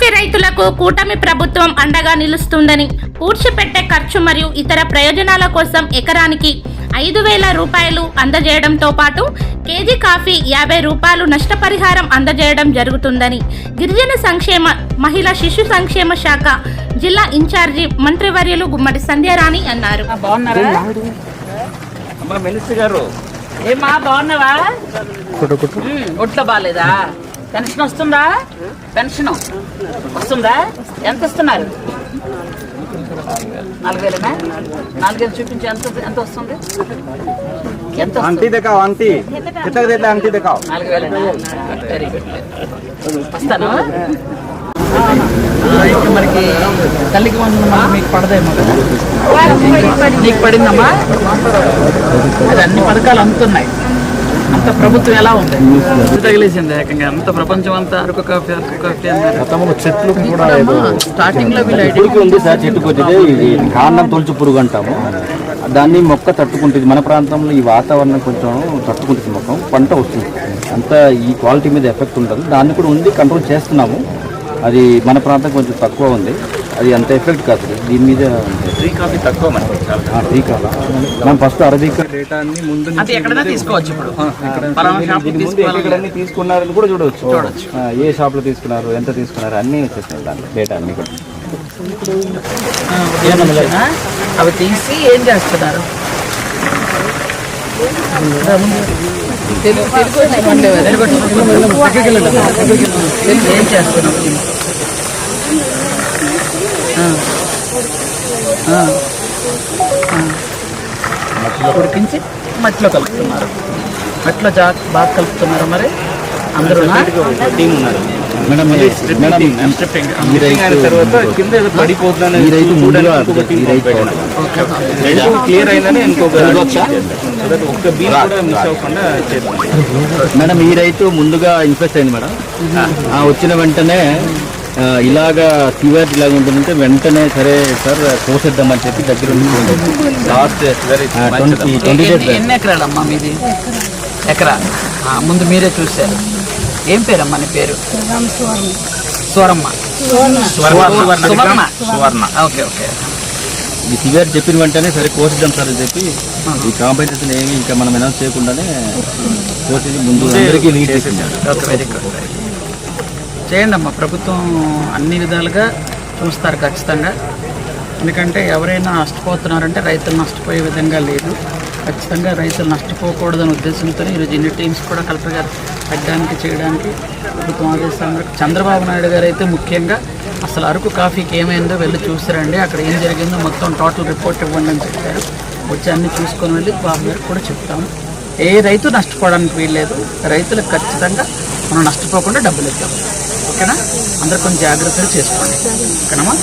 Coffee రైతులకు కూటమి ప్రభుత్వం అండగా నిలుస్తుందని పూడ్చిపెట్టే ఖర్చు మరియు ఇతర ప్రయోజనాల కోసం ఎకరానికి ఐదు వేల రూపాయలు అందజేయడంతో పాటు కేజీ కాఫీ యాభై రూపాయలు నష్టపరిహారం అందజేయడం జరుగుతుందని గిరిజన సంక్షేమ మహిళా శిశు సంక్షేమ శాఖ జిల్లా ఇన్ఛార్జి మంత్రివర్యులు గుమ్మడి సంధ్యారాణి అన్నారు. ఆ, బాగున్నారా? అమ్మ మినిస్టర్ గారు. ఏమా బాగున్నావా? ఒంట్లో బాగాలేదా పెన్షన్ వస్తుందా? పెన్షన్. వస్తుందా? ఎంత ఇస్తున్నారు? నాలుగు వేలు నాలుగు వేలు చూపించి ఎంత ఎంత వస్తుంది? ఎంత అంటీ నాలుగు వెరీ గుడ్ వస్తాను. మనకి తల్లికి వందనమ్మా మీకు పడదేమో నీకు పడిందమ్మా? అన్ని పథకాలు అందుతున్నాయి. అంత ప్రభుత్వం ఎలా ఉంది? తగిలేసింది ఏకంగా? అంత ప్రపంచం అంతా అరకు కాఫీ అరకు కాఫీ అన్నారు. చెట్లు కూడా స్టార్టింగ్లో వీళ్ళు ఉంది సార్ చెట్టుకు వచ్చేది. ఇది కాండం తొలచు పురుగు అంటాము. దాన్ని మొక్క తట్టుకుంటుంది. మన ప్రాంతంలో ఈ వాతావరణం కొంచెం తట్టుకుంటుంది మొక్క పంట వస్తుంది. అంత ఈ క్వాలిటీ మీద ఎఫెక్ట్ ఉంటుంది దాన్ని కూడా ఉంది కంట్రోల్ చేస్తున్నాము. అది మన ప్రాంతం కొంచెం తక్కువ ఉంది. అది అంత ఎఫెక్ట్ కాదు. దీని మీద టీ కాఫీ తక్కువ మనకి చాలా. టీకా మనం ఫస్ట్ అరబికా డేటాన్ని ముందు అది ఎక్కడైనా తీసుకోవచ్చు ఇప్పుడు. పలానా షాప్ ముందు తీసుకున్నారని కూడా చూడవచ్చు. చూడొచ్చు. ఆ, ఏ షాప్లో తీసుకున్నారు ఎంత తీసుకున్నారు అన్నీ వచ్చేస్తాయి దాంట్లో డేటా అన్నీ కూడా. అవి తీసి ఏం చేస్తున్నారు? తెలుగు తెలుగు ఏం చేస్తున్నారు. ఉడికించి మట్టిలో కలుపుతున్నారు. మట్టిలో జా బాగా కలుపుతున్నారు మరి? అందరూ టీం ఉన్నారు. క్లియర్ అయిందని ఇంకొక ఒక్క కూడా మిస్ అవ్వకుండా మేడం ఈ రైతు ముందుగా ఇన్ఫెక్ట్ అయింది మేడం. ఆ, వచ్చిన వెంటనే ఇలాగా ఫీవర్ ఇలాగ ఉంటుందంటే వెంటనే సరే సార్ కోసేద్దామని చెప్పి దగ్గర లాస్ట్ వెరీ ట్వంటీ ట్వంటీ ఎన్ని డేస్ ఎన్ని ఎకరాలమ్మా మీది? ఎకరా? ముందు మీరే చూశారు. ఏం పేరమ్మా నీ పేరు? స్వరమ్మ సువర్ణ. Suvarna okay okay. ఈ ఫీవర్ చెప్పిన వెంటనే సరే కోసిద్దాం సార్ అని చెప్పి ఈ కాంపెన్సేషన్ ఏమి ఇంకా మనం అనౌన్స్ చేయకుండానే కోసేది ముందు అందరికీ లీడ్ చేసింది చేయండి అమ్మా. ప్రభుత్వం అన్ని విధాలుగా చూస్తారు ఖచ్చితంగా. ఎందుకంటే ఎవరైనా నష్టపోతున్నారంటే రైతులు నష్టపోయే విధంగా లేదు. ఖచ్చితంగా రైతులు నష్టపోకూడదనే ఉద్దేశంతో ఈరోజు ఇన్ని టీమ్స్ కూడా కలెక్టర్ గారు పెట్టడానికి చేయడానికి ప్రభుత్వం ఆదేశాలు. చంద్రబాబు నాయుడు గారు అయితే ముఖ్యంగా అసలు అరకు కాఫీకి ఏమైందో వెళ్ళి చూసిరండి. అక్కడ ఏం జరిగిందో మొత్తం టోటల్ రిపోర్ట్ ఇవ్వండి అని చెప్పారు. వచ్చి అన్ని చూసుకొని వెళ్ళి బాబు గారికి కూడా చెప్తాము. ఏ రైతు నష్టపోవడానికి వీల్లేదు. రైతులకు ఖచ్చితంగా మనం నష్టపోకుండా డబ్బులు ఇద్దాం. ఓకేనా? అందరు కొంచెం జాగ్రత్తలు చేసుకోండి. ఓకేనమ్మా?